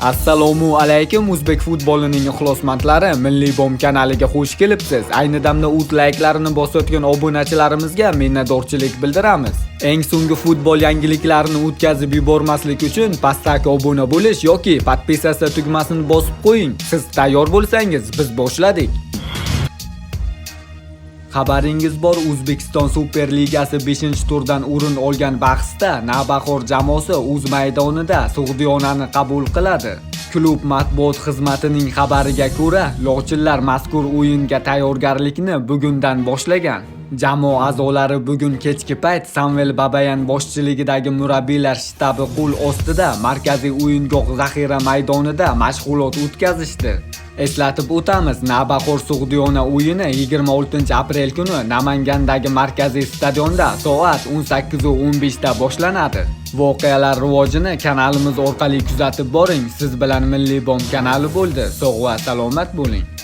Assalomu alaykum o'zbek futbolining ixlosmandlari Milliy bom kanaliga xush kelibsiz. Ayni damda ut layklarini bosayotgan obunachilarimizga minnatdorchilik bildiramiz. Eng so'nggi futbol yangiliklarini o'tkazib yubormaslik uchun pastdagi obuna bo'lish yoki podpisatsiya tugmasini bosib qo'ying. Siz tayyor bo'lsangiz, biz boshladik. Xabaringiz bor, O'zbekiston Superligasi 5-turdan o'rin olgan bahsda Navbahor jamoasi o'z maydonida Sug'diyonani qabul qiladi. Klub matbuot xizmatining xabariga ko'ra, lochinlar mazkur o'yinga tayyorgarlikni bugundan boshlagan. Jamoa a'zolari bugun kechki payt Samvel Babayan boshchiligidagi murabbiylar shtabi qo'l ostida markaziy o'yingoh zaxira maydonida mashg'ulot o'tkazishdi. Eslatib o'tamiz, Navbahor Sug'diyona o'yini 26 aprel kuni Namangandagi markaziy stadionda soat 18:15 da boshlanadi. Voqealar rivojini kanalimiz orqali kuzatib boring. Siz bilan Milliy bom kanali bo'ldi. Sog' va salomat bo'ling.